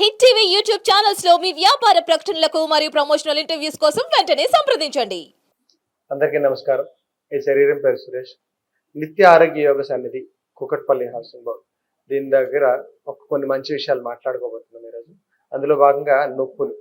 Hit TV YouTube ఛానల్స్లో మీ వ్యాపార ప్రకటనలకు మరియు ప్రమోషనల్ ఇంటర్వ్యూస్ కోసం వెంటనే సంప్రదించండి. అందరికీ నమస్కారం. ఈ శరీరం పేరు సురేష్. నిత్య ఆరోగ్య యోగ సన్నిధి కుకట్పల్లి హౌసింగ్ బోర్డ్. దీని దగ్గర ఒక కొన్ని మంచి విషయాలు మాట్లాడుకోబోతున్నాం ఈరోజు. అందులో భాగంగా నొప్పులు.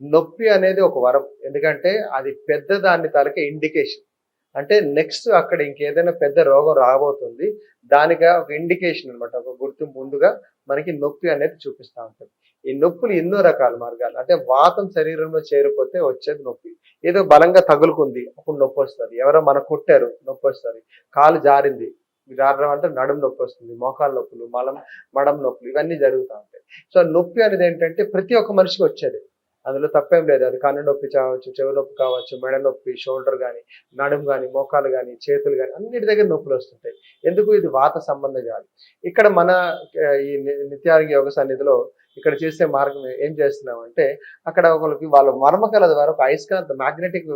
నొప్పి అనేది ఒక వరం. ఎందుకంటే అది పెద్ద దాని తాలూకా ఇండికేషన్ అంటే నెక్స్ట్ అక్కడ ఇంకేదైనా పెద్ద రోగం రాబోతుంది. దానిగా ఒక ఇండికేషన్ అనమాట ఒక గుర్తు ముందుగా మనకి నొప్పి అనేది చూపిస్తూ ఉంటుంది. ఈ నొప్పులు ఎన్నో రకాల మార్గాలు. అంటే వాతం శరీరంలో చేరిపోతే వచ్చేది నొప్పి. ఏదో బలంగా తగులుకుంది అప్పుడు నొప్పి వస్తుంది. ఎవరో మన కుట్టారు నొప్పి వస్తుంది. కాలు జారింది జారడం అంటే నడుం నొప్పి వస్తుంది మోకాలు నొప్పులు మలం మడం నొప్పులు ఇవన్నీ జరుగుతూ ఉంటాయి. సో నొప్పి అనేది ఏంటంటే ప్రతి ఒక్క మనిషికి వచ్చేది. అందులో తప్పేం లేదు. అది కన్ను నొప్పి కావచ్చు చెవి నొప్పి కావచ్చు మెడ నొప్పి షోల్డర్ కానీ నడుము కానీ మోకాలు కానీ చేతులు కానీ అన్నిటి దగ్గర నొప్పులు వస్తుంటాయి. ఎందుకు? ఇది వాత సంబంధం కాదు. ఇక్కడ మన ఈ ని- నిత్యారోగ్య యోగ సన్నిధిలో ఇక్కడ చేసే మార్గం ఏం చేస్తున్నాం అంటే అక్కడ ఒకరికి వాళ్ళ మర్మకల ద్వారా ఒక అయస్కాంత మ్యాగ్నెటిక్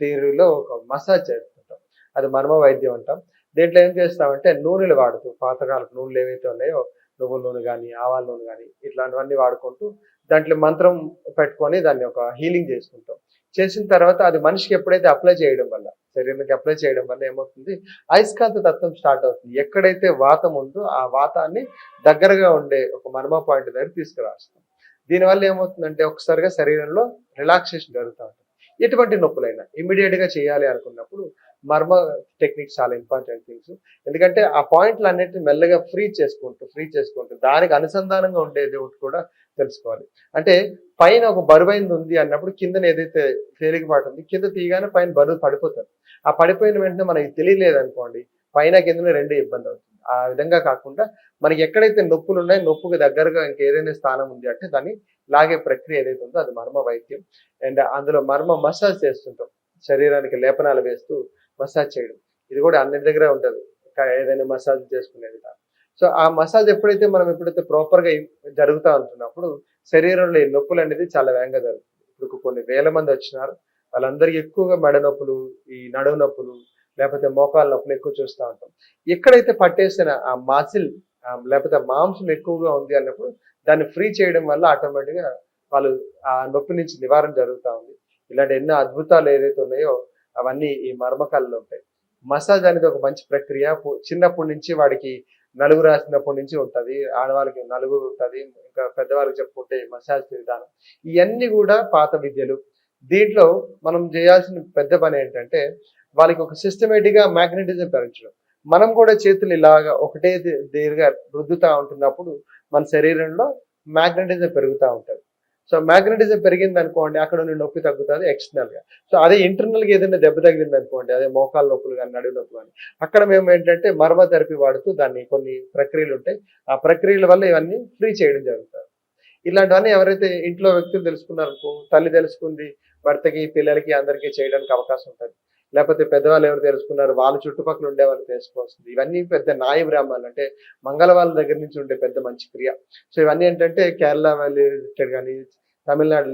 థియరీలో ఒక మసాజ్ చేస్తుంటాం. అది మర్మ వైద్యం అంటాం. దీంట్లో ఏం చేస్తామంటే నూనెలు వాడుతూ పాతకాలపు నూనెలు ఏవైతే ఉన్నాయో నువ్వుల నూనె కానీ ఆవాల నూనె కానీ ఇట్లాంటివన్నీ వాడుకుంటూ దాంట్లో మంత్రం పెట్టుకొని దాన్ని ఒక హీలింగ్ చేసుకుంటాం. చేసిన తర్వాత అది మనిషికి ఎప్పుడైతే అప్లై చేయడం వల్ల శరీరానికి అప్లై చేయడం వల్ల ఏమవుతుంది? అయస్కాంత తత్వం స్టార్ట్ అవుతుంది. ఎక్కడైతే వాతం ఉందో ఆ వాతాన్ని దగ్గరగా ఉండే ఒక మర్మ పాయింట్ దగ్గర తీసుకురాస్తాం. దీనివల్ల ఏమవుతుందంటే ఒకసారిగా శరీరంలో రిలాక్సేషన్ జరుగుతూ ఉంటుంది. ఎటువంటి నొప్పులైనా ఇమీడియట్గా చేయాలి అనుకున్నప్పుడు మర్మ టెక్నిక్స్ చాలా ఇంపార్టెంట్ థింగ్స్ ఎందుకంటే ఆ పాయింట్లు అన్నిటిని మెల్లగా ఫ్రీ చేసుకుంటూ ఫ్రీ చేసుకుంటూ దానికి అనుసంధానంగా ఉండేది ఒకటి కూడా తెలుసుకోవాలి. అంటే పైన ఒక బరువైంది ఉంది అన్నప్పుడు కిందన ఏదైతే తేలికపాటు ఉంది కింద తీయగానే పైన బరువు పడిపోతుంది ఆ పడిపోయిన వెంటనే మనకి తెలియలేదు అనుకోండి పైన కింద రెండు ఇబ్బంది అవుతుంది. ఆ విధంగా కాకుండా మనకి ఎక్కడైతే నొప్పులు ఉన్నాయో నొప్పుకి దగ్గరగా ఇంకేదైనా స్థానం ఉంది అంటే దాన్ని లాగే ప్రక్రియ ఏదైతే ఉందో అది మర్మ వైద్యం. అండ్ అందులో మర్మ మసాజ్ చేస్తుంటాం. శరీరానికి లేపనాలు వేస్తూ మసాజ్ చేయడం. ఇది కూడా అన్నిటి దగ్గర ఉంటుంది. ఏదైనా మసాజ్ చేసుకునే సో ఆ మసాజ్ ఎప్పుడైతే మనం ఎప్పుడైతే ప్రాపర్గా జరుగుతూ ఉంటున్నప్పుడు శరీరంలో ఈ నొప్పులు అనేది చాలా వేగంగా జరుగుతుంది. ఇప్పుడు కొన్ని వేల మంది వచ్చినారు. వాళ్ళందరికీ ఎక్కువగా మెడ నొప్పులు ఈ నడుము నొప్పులు లేకపోతే మోకాల నొప్పులు ఎక్కువ చూస్తూ ఉంటాం. ఎక్కడైతే పట్టేసిన ఆ మాసిల్ లేకపోతే మాంసం ఎక్కువగా ఉంది అన్నప్పుడు దాన్ని ఫ్రీ చేయడం వల్ల ఆటోమేటిక్గా వాళ్ళు ఆ నొప్పి నుంచి నివారణ జరుగుతూ ఉంది. ఇలాంటి ఎన్నో అద్భుతాలు ఏదైతే ఉన్నాయో అవన్నీ ఈ మర్మకాలలో ఉంటాయి. మసాజ్ అనేది ఒక మంచి ప్రక్రియ. చిన్నప్పటి నుంచి వాడికి నలుగు రాసినప్పటి నుంచి ఉంటుంది. ఆడవాళ్ళకి నలుగు ఉంటుంది. ఇంకా పెద్దవాళ్ళకి చెప్పుకుంటే మసాజ్ విధానం. ఇవన్నీ కూడా పాత విద్యలు. దీంట్లో మనం చేయాల్సిన పెద్ద పని ఏంటంటే వాళ్ళకి ఒక సిస్టమేటిక్గా మ్యాగ్నెటిజం పెంచడం. మనం కూడా చేతులు ఇలాగా ఒకటే దీర్ఘ రుద్దుతూ ఉంటున్నప్పుడు మన శరీరంలో మ్యాగ్నెటిజం పెరుగుతూ ఉంటుంది. సో మ్యాగ్నెటిజం పెరిగింది అనుకోండి అక్కడ నుండి నొప్పి తగ్గుతుంది ఎక్స్టర్నల్గా. సో అదే ఇంటర్నల్గా ఏదైనా దెబ్బ తగిలింది అనుకోండి అదే మోకాల నొప్పులు కానీ నడుము నొప్పులు కానీ అక్కడ మేము ఏంటంటే మర్మ థెరపీ వాడుతూ దాన్ని కొన్ని ప్రక్రియలు ఉంటాయి. ఆ ప్రక్రియల వల్ల ఇవన్నీ ఫ్రీ చేయడం జరుగుతుంది. ఇలాంటివన్నీ ఎవరైతే ఇంట్లో వ్యక్తులు తెలుసుకున్నారనుకో తల్లి తెలుసుకుంది భర్తకి పిల్లలకి అందరికీ చేయడానికి అవకాశం ఉంటుంది. లేకపోతే పెద్దవాళ్ళు ఎవరు తెలుసుకున్నారు? వాళ్ళ చుట్టుపక్కల ఉండేవాళ్ళు తెలుసుకోవాల్సింది. ఇవన్నీ పెద్ద నాయ బ్రాహ్మణులు అంటే మంగళవాళ్ళ దగ్గర నుంచి ఉండే పెద్ద మంచి క్రియ. సో ఇవన్నీ ఏంటంటే కేరళ వెళ్ళి కానీ తమిళనాడు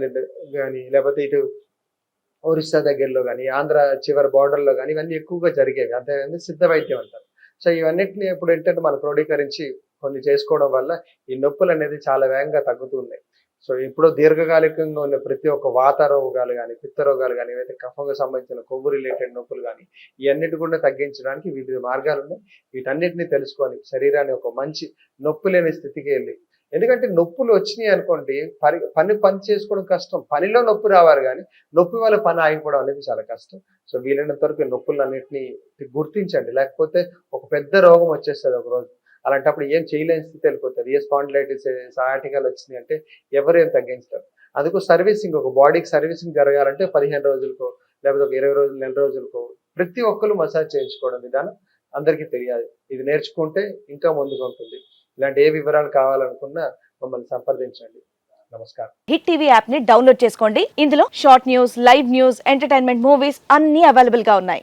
కానీ లేకపోతే ఇటు ఒరిస్సా దగ్గరలో కానీ ఆంధ్ర చివరి బార్డర్లో కానీ ఇవన్నీ ఎక్కువగా జరిగేవి. అంతే సిద్ధ వైద్యం అంటారు. సో ఇవన్నిటిని ఇప్పుడు ఏంటంటే మనం క్రోడీకరించి కొన్ని చేసుకోవడం వల్ల ఈ నొప్పులు అనేది చాలా వేగంగా తగ్గుతున్నాయి సో ఇప్పుడు దీర్ఘకాలికంగా ఉన్న ప్రతి ఒక్క వాత రోగాలు కానీ పిత్త రోగాలు కానీ ఏవైతే కఫంగా సంబంధించిన కొవ్వు రిలేటెడ్ నొప్పులు కానీ ఇవన్నిటి కూడా తగ్గించడానికి వివిధ మార్గాలు ఉన్నాయి. వీటన్నిటిని తెలుసుకొని శరీరాన్ని ఒక మంచి నొప్పి లేని స్థితికి వెళ్ళి ఎందుకంటే నొప్పులు వచ్చినాయి అనుకోండి పని పని పని చేసుకోవడం కష్టం. పనిలో నొప్పి రావాలి కానీ నొప్పి వల్ల పని ఆగిపోవడం అనేది చాలా కష్టం. సో వీలైనంత వరకు ఈ నొప్పులన్నింటినీ గుర్తించండి. లేకపోతే ఒక పెద్ద రోగం వచ్చేస్తుంది ఒక రోజు. అలాంటప్పుడు ఏం చేయలేని స్థితి వెళ్ళిపోతుంది. ఏ స్పాండిలైటిస్ సాటికల్ వచ్చినాయి అంటే ఎవరు ఏం తగ్గించలేరు. అందుకు సర్వీసింగ్ ఒక బాడీకి సర్వీసింగ్ జరగాలంటే పదిహేను రోజులకో లేకపోతే ఒక ఇరవై రోజులు నెల రోజులకో ప్రతి ఒక్కరు మసాజ్ చేయించుకోవడం విధానం అందరికీ తెలియాలి. ఇది నేర్చుకుంటే ఇంకా ముందుకు ఉంటుంది. ఇలాంటి ఏ వివరాలు కావాలనుకున్నా మమ్మల్ని సంప్రదించండి. నమస్కారం. హిట్ టీవీ యాప్ని డౌన్లోడ్ చేసుకోండి. ఇందులో short news live news entertainment movies అన్ని అవైలబుల్గా ఉన్నాయి.